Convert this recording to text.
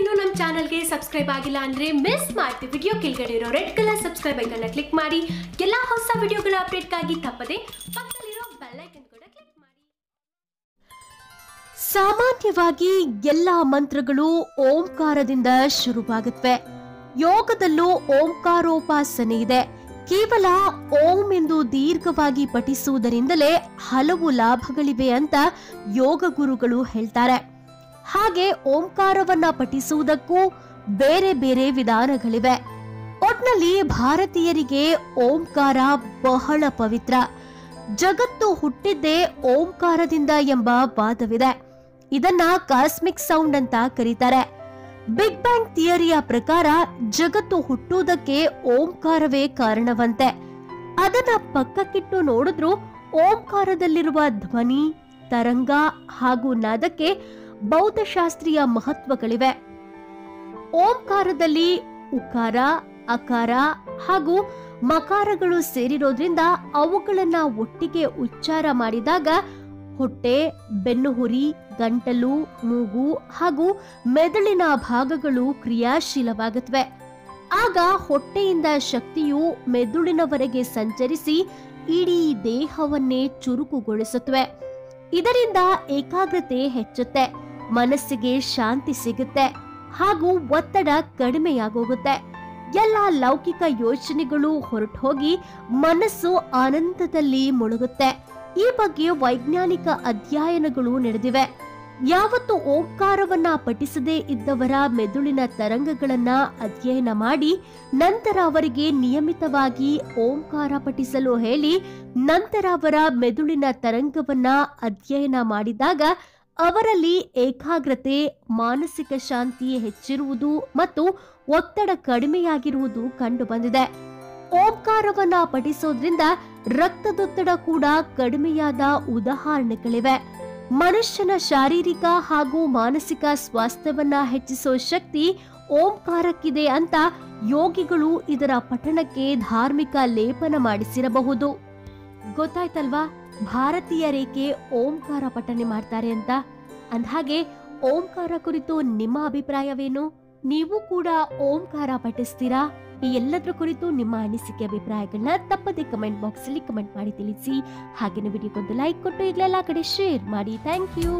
ನೀವಿನ್ನೂ ನಮ್ಮ ಚಾನಲ್ಗೆ ಸಬ್ಸ್ಕ್ರೈಬ್ ಆಗಿಲ್ಲ ಅಂದ್ರೆ ಮಿಸ್ ಮಾಡ್ತಿ ವಿಡಿಯೋ ಕೆಳಗಡೆ ಇರೋ ರೆಡ್ ಕಲರ್ ಸಬ್ಸ್ಕ್ರೈಬ್ ಐಕನ್ನ ಕ್ಲಿಕ್ ಮಾಡಿ. ಎಲ್ಲ ಹೊಸ ವಿಡಿಯೋಗಳ ಅಪ್ಡೇಟ್ಗಾಗಿ ತಪ್ಪದೆ ಪಕ್ಕದಲ್ಲಿರೋ ಬೆಲ್ ಐಕನ್ ಕೂಡ ಕ್ಲಿಕ್ ಮಾಡಿ. ಸಾಮಾನ್ಯವಾಗಿ ಎಲ್ಲ ಮಂತ್ರಗಳು ಓಂಕಾರದಿಂದ ಶುರುವಾಗುತ್ತವೆ ಯೋಗದಲ್ಲೂ ಓಂಕಾರೋಪಾಸನೆ ಇದೆ. ಕೇವಲ ಓಂ ಎಂದು ದೀರ್ಘವಾಗಿ ಪಠಿಸುವುದರಿಂದಲೇ ಹಲವು ಲಾಭಗಳಿವೆ ಅಂತ ಯೋಗ ಗುರುಗಳು ಹೇಳ್ತಾರೆ. ಹಾಗೆ ಓಂಕಾರವನ್ನ ಪಠಿಸುವುದಕ್ಕೂ ಬೇರೆ ಬೇರೆ ವಿಧಾನಗಳಿವೆ. ಒಟ್ನಲ್ಲಿ ಭಾರತೀಯರಿಗೆ ಓಂಕಾರ ಬಹಳ ಪವಿತ್ರ. ಜಗತ್ತು ಹುಟ್ಟಿದ್ದೇ ಓಂಕಾರದಿಂದ ಎಂಬ ವಾದವಿದೆ. ಇದನ್ನ ಕಾಸ್ಮಿಕ್ ಸೌಂಡ್ ಅಂತ ಕರೀತಾರೆ. ಬಿಗ್ ಬ್ಯಾಂಗ್ ಥಿಯರಿಯ ಪ್ರಕಾರ ಜಗತ್ತು ಹುಟ್ಟುವುದಕ್ಕೆ ಓಂಕಾರವೇ ಕಾರಣವಂತೆ. ಅದನ್ನ ಪಕ್ಕಕ್ಕಿಟ್ಟು ನೋಡಿದ್ರು ಓಂಕಾರದಲ್ಲಿರುವ ಧ್ವನಿ, ತರಂಗ ಹಾಗೂ ನಾದಕ್ಕೆ ಭೌತಶಾಸ್ತ್ರೀಯ ಮಹತ್ವಗಳಿವೆ. ಓಂಕಾರದಲ್ಲಿ ಉಕಾರ, ಅಕಾರ ಹಾಗೂ ಮಕಾರಗಳು ಸೇರಿರೋದ್ರಿಂದ ಅವುಗಳನ್ನ ಒಟ್ಟಿಗೆ ಉಚ್ಚಾರ ಮಾಡಿದಾಗ ಹೊಟ್ಟೆ, ಬೆನ್ನುಹುರಿ, ಗಂಟಲು, ಮೂಗು ಹಾಗೂ ಮೆದುಳಿನ ಭಾಗಗಳು ಕ್ರಿಯಾಶೀಲವಾಗುತ್ತವೆ. ಆಗ ಹೊಟ್ಟೆಯಿಂದ ಶಕ್ತಿಯು ಮೆದುಳಿನವರೆಗೆ ಸಂಚರಿಸಿ ಇಡೀ ದೇಹವನ್ನೇ ಚುರುಕುಗೊಳಿಸುತ್ತವೆ. ಇದರಿಂದ ಏಕಾಗ್ರತೆ ಹೆಚ್ಚುತ್ತೆ. ಮನಸ್ಸಿಗೆ ಶಾಂತಿ ಸಿಗುತ್ತೆ ಹಾಗೂ ಒತ್ತಡ ಕಡಿಮೆಯಾಗೋಗುತ್ತೆ. ಎಲ್ಲ ಲೌಕಿಕ ಯೋಚನೆಗಳು ಹೊರಟು ಹೋಗಿ ಮನಸ್ಸು ಆನಂದದಲ್ಲಿ ಮುಳುಗುತ್ತೆ. ಈ ಬಗ್ಗೆ ವೈಜ್ಞಾನಿಕ ಅಧ್ಯಯನಗಳು ನಡೆದಿವೆ. ಯಾವತ್ತು ಓಂಕಾರವನ್ನ ಪಠಿಸದೇ ಇದ್ದವರ ಮೆದುಳಿನ ತರಂಗಗಳನ್ನ ಅಧ್ಯಯನ ಮಾಡಿ ನಂತರ ಅವರಿಗೆ ನಿಯಮಿತವಾಗಿ ಓಂಕಾರ ಪಠಿಸಲು ಹೇಳಿ ನಂತರ ಅವರ ಮೆದುಳಿನ ತರಂಗವನ್ನ ಅಧ್ಯಯನ ಮಾಡಿದಾಗ ಅವರಲ್ಲಿ ಏಕಾಗ್ರತೆ, ಮಾನಸಿಕ ಶಾಂತಿ ಹೆಚ್ಚಿರುವುದು ಮತ್ತು ಒತ್ತಡ ಕಡಿಮೆಯಾಗಿರುವುದು ಕಂಡುಬಂದಿದೆ. ಓಂಕಾರವನ್ನ ಪಠಿಸೋದ್ರಿಂದ ರಕ್ತದೊತ್ತಡ ಕೂಡ ಕಡಿಮೆಯಾದ ಉದಾಹರಣೆಗಳಿವೆ. ಮನುಷ್ಯನ ಶಾರೀರಿಕ ಹಾಗೂ ಮಾನಸಿಕ ಸ್ವಾಸ್ಥ್ಯವನ್ನ ಹೆಚ್ಚಿಸೋ ಶಕ್ತಿ ಓಂಕಾರಕ್ಕಿದೆ ಅಂತ ಯೋಗಿಗಳು ಇದರ ಪಠಣಕ್ಕೆ ಧಾರ್ಮಿಕ ಲೇಪನ ಮಾಡಿಸಿರಬಹುದು. ಗೊತ್ತಾಯ್ತಲ್ವಾ? ಭಾರತೀಯ ರೇಖೆ ಓಂಕಾರ ಪಠನೆ ಮಾಡ್ತಾರೆ ಅಂತ. ಅಂದಹಾಗೆ, ಓಂಕಾರ ಕುರಿತು ನಿಮ್ಮ ಅಭಿಪ್ರಾಯವೇನು? ನೀವು ಕೂಡ ಓಂಕಾರ ಪಠಿಸ್ತೀರಾ? ಈ ಎಲ್ಲದರ ಕುರಿತು ನಿಮ್ಮ ಅನಿಸಿಕೆ ಅಭಿಪ್ರಾಯಗಳನ್ನ ತಪ್ಪದೆ ಕಮೆಂಟ್ ಬಾಕ್ಸ್ ಅಲ್ಲಿ ಕಮೆಂಟ್ ಮಾಡಿ ತಿಳಿಸಿ. ಹಾಗೆ ವಿಡಿಯೋಗೊಂದು ಲೈಕ್ ಕೊಟ್ಟು ಈಗಲೆಲ್ಲ ಕಡೆ ಶೇರ್ ಮಾಡಿ. Thank you